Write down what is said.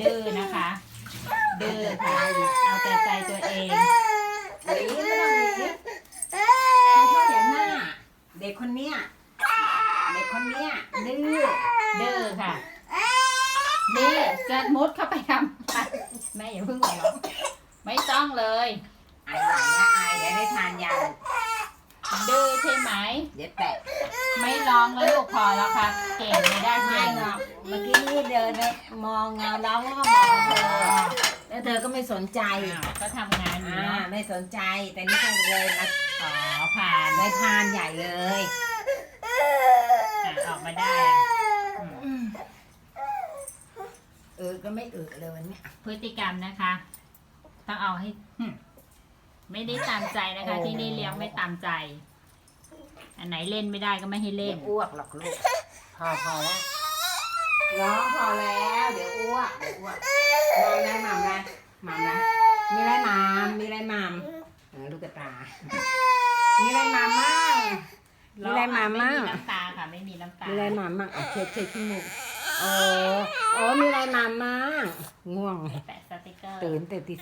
ดื้อนะคะ ดื้อค่ะเอาแต่ใจตัวเองหนีไม่ต้องหนีเขาชอบเห็นหน้า เด็กคนเนี้ยเด็กคนเนี้ยดื้อดื้อค่ะดื้อจะมุดเข้าไปทำแม่อย่าเพิ่งหัวเราะไม่ต้องเลยอายหวังละอายเดี๋ยวได้ทานยาดื้อใช่ไหมเดี๋ยวแปะไม่ร้องแล้วลูกพอแล้วค่ะ เก่งไม่ได้ไม่งเมัน ไปมองเงาน้องแล้วก็มองเธอแล้วเธอก็ไม่สนใจอ้าวก็ทำงานอยู่อ่าเนาะไม่สนใจแต่นี่ก็เลยมาอ๋อผ่านได้ทานใหญ่เลยอะออกมาได้อะอืมเออก็ไม่เออเลยวันเนี้ย พฤติกรรมนะคะ ต้องเอาให้หึไม่ได้ตามใจนะคะที่นี่เลี้ยงไม่ตามใจ อันไหนเล่นไม่ได้ก็ไม่ให้เดี๋เล่ยวนอ้วกหรอกลูกพอพอแล้ว ร้องพอแล้ว เดี๋ยวอ้วกเดี๋ยวอ้วกมามนะมามนะมามนะมีอะไรมามมีอะไรมามเออลูกกระตามีอะไรมามมั่งมีอะไรมามั่งไมีน้ำตาค่ะไม่มีน้ำตามีอะไรมามั่งเอาเช็ดเช็ดที่มูกโอ้โอ้มีอะไรมามั่งง่วงแปะสติกเกอร์ตื่นแต่ตี